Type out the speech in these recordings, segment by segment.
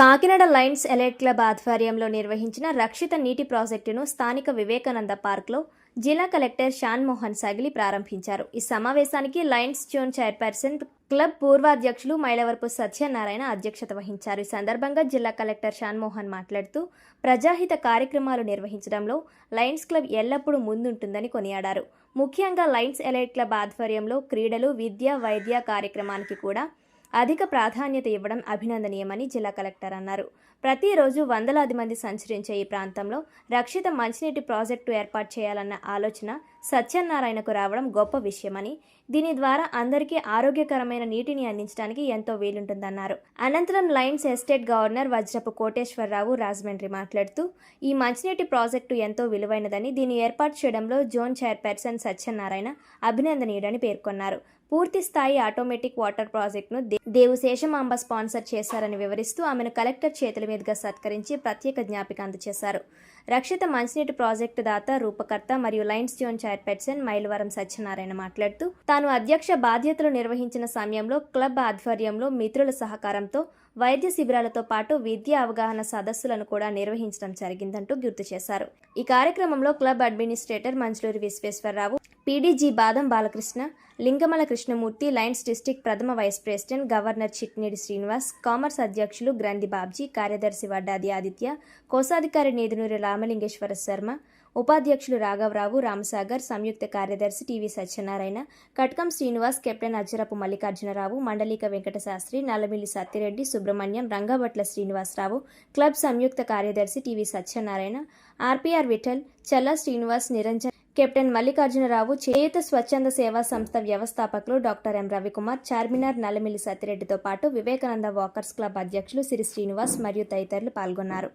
Kakinada Lions elite club ఆధ్వర్యంలో నిర్వహించిన రక్షిత నీటి ప్రాజెక్టును స్థానిక వివేకానంద పార్క్లో జిల్లా కలెక్టర్ షాన్ మోహన్ సగిలి ప్రారంభించారు. ఈ సమావేశానికి లయన్స్ జోన్ చైర్పర్సన్ క్లబ్ పూర్వాధ్యక్షులు మైలవరపు సత్యనారాయణ అధ్యక్షత వహించారు. ఈ సందర్భంగా జిల్లా కలెక్టర్ షాన్ మోహన్ మాట్లాడుతూ ప్రజాహిత కార్యక్రమాలు నిర్వహించడంలో లయన్స్ క్లబ్ ఎల్లప్పుడూ ముందుంటుందని కొనియాడారు. ముఖ్యంగా లయన్స్ ఎలైట్ క్లబ్ ఆధ్వర్యంలో క్రీడలు విద్య వైద్య కార్యక్రమానికి కూడా అధిక ప్రాధాన్యత ఇవ్వడం అభినందనీయమని జిల్లా కలెక్టర్ అన్నారు. ప్రతిరోజు వందలాది మంది సంచరించే ఈ ప్రాంతంలో రక్షిత మంచినీటి ప్రాజెక్టు ఏర్పాటు చేయాలన్న ఆలోచన సత్యనారాయణకు రావడం గొప్ప విషయమని దీని ద్వారా అందరికీ ఆరోగ్యకరమైన నీటిని అందించడానికి ఎంతో వీలుంటుందన్నారు. అనంతరం lions estate governor Vajrapu Koteswararao Rajahmundry మాట్లాడుతూ ఈ మంచినీటి ప్రాజెక్టు ఎంతో విలువైనదని దీన్ని ఏర్పాటు చేయడంలో జోన్ చైర్పర్సన్ సత్యనారాయణ అభినందనీయుడని పేర్కొన్నారు. పూర్తి స్థాయి ఆటోమేటిక్ వాటర్ ప్రాజెక్టును దే- దేవు శేషమాంబ స్పాన్సర్ చేశారని వివరిస్తూ ఆమెను కలెక్టర్ చేతుల మీదుగా సత్కరించి ప్రత్యేక జ్ఞాపిక అందజేశారు రక్షిత మంచినీటి ప్రాజెక్టు దాత రూపకర్త మరియు Lions zone chairperson Mylavaram Satyanarayana మాట్లాడుతూ తాను అధ్యక్ష బాధ్యతలు నిర్వహించిన సమయంలో క్లబ్ ఆధ్వర్యంలో మిత్రుల సహకారంతో వైద్య శిబిరాలతో పాటు విద్యా అవగాహన సదస్సులను కూడా నిర్వహించడం జరిగిందంటూ గుర్తు చేశారు. ఈ కార్యక్రమంలో club administrator Manjuluri Visweswararao PDG Badam Balakrishna Lingamala Krishnamurthy Lions district ప్రథమ vice president governor Chitnedi Srinivas commerce అధ్యక్షులు గ్రంథి బాబ్జీ కార్యదర్శి వడ్డాది ఆదిత్య కోశాధికారి నేదునూరి రామలింగేశ్వర శర్మ ఉపాధ్యక్షులు రాఘవరావు రామసాగర్ సంయుక్త కార్యదర్శి TV Satyanarayana Katkam Srinivas captain Ajjarapu Mallikarjunarao Mandalika Venkatasastry Nallamilli Sattireddy Subrahmanyam Rangabhatla Srinivasarao club సంయుక్త కార్యదర్శి TV Satyanarayana RPR Vittal Challa Srinivas Niranjan captain Mallikarjunarao Cheyutha స్వచ్ఛంద సేవా సంస్థ వ్యవస్థాపకులు డాక్టర్ ఎం రవికుమార్ చార్మినార్ నల్లమిల్లి సత్తిరెడ్డితో పాటు వివేకానంద వాకర్స్ క్లబ్ అధ్యక్షులు సిరి శ్రీనివాస్ మరియు తదితరులు పాల్గొన్నారు.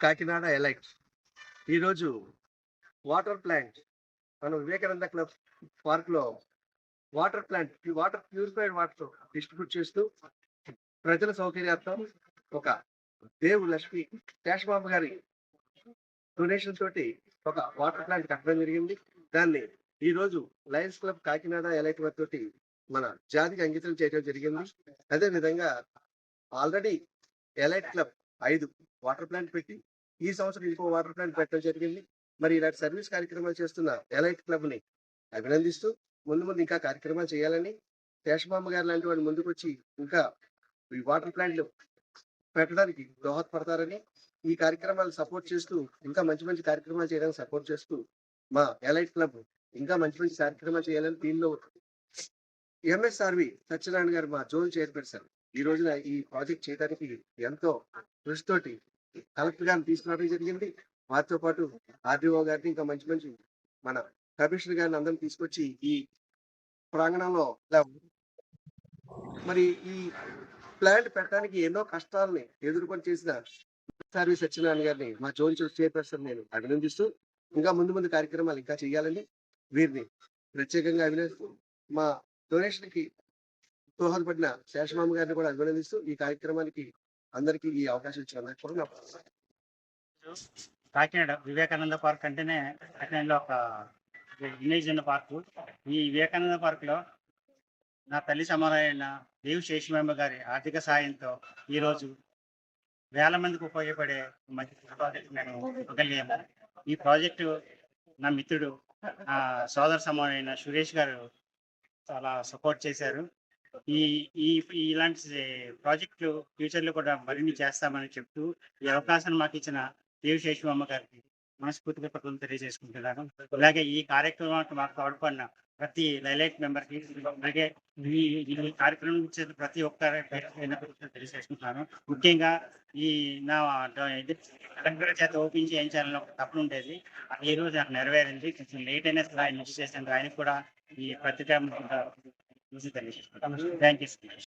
కాకినాడ ఎలైట్ ఈరోజు వాటర్ ప్లాంట్ మన వివేకానంద క్లబ్ పార్క్లో water plant water purified water distribute చేస్తూ ప్రజల సౌకర్యార్థం ఒక దేవు లక్ష్మి శేషబాబు గారి డొనేషన్ తోటి ఒక వాటర్ ప్లాంట్ కట్టడం జరిగింది. దాన్ని ఈ రోజు లయన్స్ క్లబ్ కాకినాడ ఎలైట్ వారి తోటి మన జాతికి అంకితం చేయడం జరిగింది. అదే విధంగా ఆల్రెడీ ఎలైట్ క్లబ్ ఐదు వాటర్ ప్లాంట్ పెట్టి ఈ సంవత్సరం ఇంకో వాటర్ ప్లాంట్ పెట్టడం జరిగింది. మరి ఇలాంటి సర్వీస్ కార్యక్రమాలు చేస్తున్న ఎలైట్ క్లబ్ని అభినందిస్తూ ముందు ముందు ఇంకా కార్యక్రమాలు చేయాలని శేషబాబు గారు లాంటి వాళ్ళు ముందుకు వచ్చి ఇంకా ఈ వాటర్ ప్లాంట్లు పెట్టడానికి దోహదపడతారని కార్యక్రమాలు సపోర్ట్ చేస్తూ ఇంకా మంచి మంచి కార్యక్రమాలు చేయడానికి సపోర్ట్ చేస్తూ మా ఎలైట్ క్లబ్ ఇంకా మంచి మంచి కార్యక్రమాలు చేయాలని దీనిలో ఎంఎస్ఆర్వి సత్యనారాయణ గారు మా జోన్ చైర్పర్సన్ ఈ రోజున ఈ ప్రాజెక్ట్ చేయడానికి ఎంతో కృషితోటి కలెక్టర్ గారిని తీసుకురావడం జరిగింది. వారితో పాటు ఆర్డీఓ గారిని ఇంకా మంచి మంచి మన కమిషనర్ గారిని అందరం తీసుకొచ్చి ఈ ప్రాంగణంలో మరి ఈ ప్లాంట్ పెట్టడానికి ఎన్నో కష్టాలని ఎదుర్కొని చేసిన సర్వీస్ సత్యనారాయణ గారిని మా జోన్ చైర్పర్సన్ నేను అభినందిస్తూ ఇంకా ముందు ముందు కార్యక్రమాలు ఇంకా చేయాలని వీరిని ప్రత్యేకంగా అభినందిస్తూ మా డొనేషన్కి దోహదపడిన శేషమామ గారిని కూడా అభినందిస్తూ ఈ కార్యక్రమానికి అందరికీ ఈ అవకాశం ఇచ్చిన కూడా కాకినాడ వివేకానంద పార్క్ అంటేనే కాకినాడలో ఒక ఇమేజ్ ఉన్న పార్కు. ఈ వివేకానంద పార్క్లో నా తల్లి సమానమైన దేవి శేషమామ గారి ఆర్థిక సాయంతో ఈ రోజు వేల మందికి ఉపయోగపడే మంచి ప్రాజెక్ట్ నేను ఇవ్వగలిగాము. ఈ ప్రాజెక్టు నా మిత్రుడు ఆ సోదర సమానమైన సురేష్ గారు చాలా సపోర్ట్ చేశారు. ఈ ఈ ఇలాంటి ప్రాజెక్టులు ఫ్యూచర్లో కూడా మరిన్ని చేస్తామని చెప్తూ ఈ అవకాశాన్ని మాకు ఇచ్చిన దేవి శేషమ్మ గారికి మనస్ఫూర్తిగా కృతజ్ఞతలు తెలియజేసుకుంటున్నాను. అలాగే ఈ కార్యక్రమానికి మాకు తోడ్పడిన ప్రతి లైలైట్ మెంబర్కి అలాగే ఈ ఈ కార్యక్రమం ఇచ్చిన ప్రతి ఒక్కరి తెలియజేసుకుంటున్నాను. ముఖ్యంగా ఈ నా కలెక్టర్ చేత ఓపెన్ చేయించాలని ఒక తప్పన ఉండేది. అది ఈ రోజు నాకు నెరవేరింది. కొంచెం లేట్ అయినా సరే ఆయన చేసిన ఆయనకు కూడా ఈ పత్రిక తెలియజేసుకుంటాను థ్యాంక్ యూ